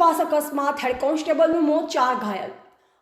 Pass અકસ્માત, હેડ કોન્સ્ટેબલનું મોત, ચાર ઘાયલ.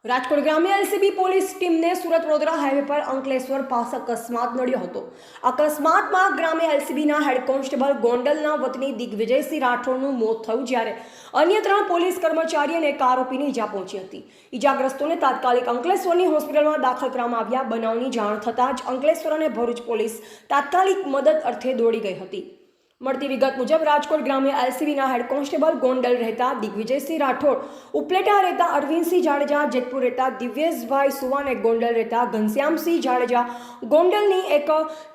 રાજકોટ ગ્રામ્ય એલસીબી પોલીસ ટીમને સુરત વડોદરા હાઈવે પર અંકલેશ્વર પાસ અકસ્માત નડ્યો હતો. અકસ્માતમાં ગ્રામ્ય એલસીબીના હેડ કોન્સ્ટેબલ ગોંડલના વતની દિગ્વિજયસિંહ રાઠોડનું મોત થયું જ્યારે અન્ય ત્રણ પોલીસ કર્મચારી અને એક આરોપીને ઈજા પહોંચી હતી. ઈજાગ્રસ્તોને તાત્કાલિક અંકલેશ્વરની હોસ્પિટલમાં દાખલ કરવામાં આવ્યા. બનાવની જાણ થતાં જ અંકલેશ્વર અને ભરૂચ પોલીસ તાત્કાલિક મદદ અર્થે દોડી ગઈ હતી. મળતી વિગત મુજબ રાજકોટ ગ્રામ્ય એલસીબીના હેડ કોન્સ્ટેબલ ગોંડલ રહેતા દિગ્વિજયસિંહ રાઠોડ, ઉપલેટા રહેતા અરવિંદસિંહ જાડેજા, જેતપુર રહેતા દિવ્યેશભાઈ સુવાન ગોંડલ રહેતા ઘનશ્યામસિંહ જાડેજા. ગોંડલની એક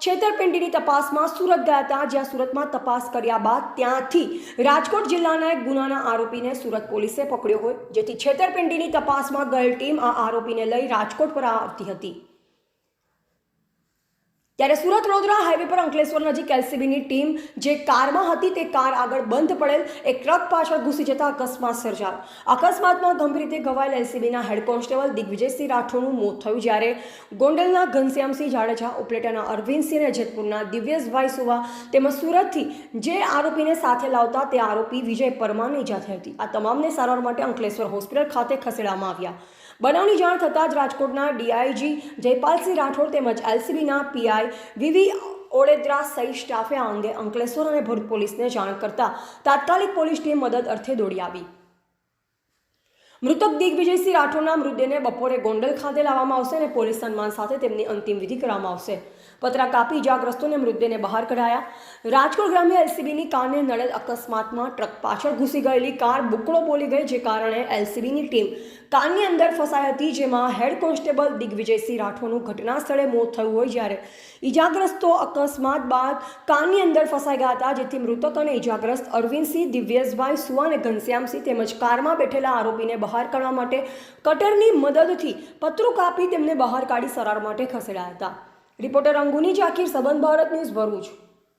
છેતરપિંડીની તપાસમાં સુરત ગયા હતા, જ્યાં સુરતમાં તપાસ કર્યા બાદ ત્યાંથી રાજકોટ જિલ્લાના એક ગુનાના આરોપીને સુરત પોલીસે પકડ્યો હોય, જેથી છેતરપિંડીની તપાસમાં ગયેલ ટીમ આ આરોપીને લઈ રાજકોટ પર આવતી હતી. ત્યારે સુરત વડોદરા હાઈવે પર અંકલેશ્વર નજીક એલસીબીની ટીમ જે કારમાં હતી તે કાર આગળ બંધ પડેલ. એક ટ્રક પાછળ ઘૂસી જતા અકસ્માત સર્જાયો. અકસ્માતમાં ગંભીર રીતે ઘવાયેલ એલસીબીના હેડ કોન્સ્ટેબલ દિગ્વિજયસિંહ રાઠોડનું મોત થયું, જ્યારે ગોંડલના ઘનશ્યામસિંહ જાડેજા, ઉપલેટાના અરવિંદસિંહ અને જેતપુરના દિવ્યેશભાઈ સુવા તેમજ સુરતથી જે આરોપીને સાથે લાવતા તે આરોપી વિજય પરમારને ઈજા થઈ હતી. આ તમામને સારવાર માટે અંકલેશ્વર હોસ્પિટલ ખાતે ખસેડવામાં આવ્યા. બનાવની જાણ થતાં જ રાજકોટના ડીઆઈજી જયપાલસિંહ રાઠોડ તેમજ એલસીબીના પીઆઈ વીવી ઓળેદ્રા સહિત સ્ટાફે આ અંગે અંકલેશ્વર અને ભરૂચ પોલીસને જાણ કરતા તાત્કાલિક પોલીસ ટીમ મદદ અર્થે દોડી આવી. મૃતક દિગ્વિજયસિંહ રાઠોડના મૃતદેહને બપોરે ગોંડલ ખાતે લાવવામાં આવશે અને પોલીસ સન્માન સાથે તેમની અંતિમ વિધિ કરવામાં આવશે. પતરા કાપી ઇજાગ્રસ્તોને મૃતદેહને બહાર કઢાયા. રાજકોટ ગ્રામ્ય એલસીબીની કારને નડેલ અકસ્માતમાં ટ્રક પાછળ ઘૂસી ગયેલી કાર બુકડો બોલી ગઈ, જે કારણે એલસીબીની ટીમ કારની અંદર ફસાઈ હતી, જેમાં હેડ કોન્સ્ટેબલ દિગ્વિજયસિંહ રાઠોડનું ઘટના સ્થળે મોત થયું હોય જ્યારે ઇજાગ્રસ્તો અકસ્માત બાદ કારની અંદર ફસાઈ ગયા હતા, જેથી મૃતક અને ઇજાગ્રસ્ત અરવિંદસિંહ, દિવ્યેશભાઈ સુવા અને ઘનશ્યામસિંહ તેમજ કારમાં બેઠેલા આરોપીને બહાર કાઢવા માટે કટરની મદદથી પત્રો કાપી તેમને બહાર કાઢી સરાર માટે ખસેડાયા હતા. રિપોર્ટર અંગુની જાકીર સંબંધ ભારત ન્યૂઝ ભરૂચ.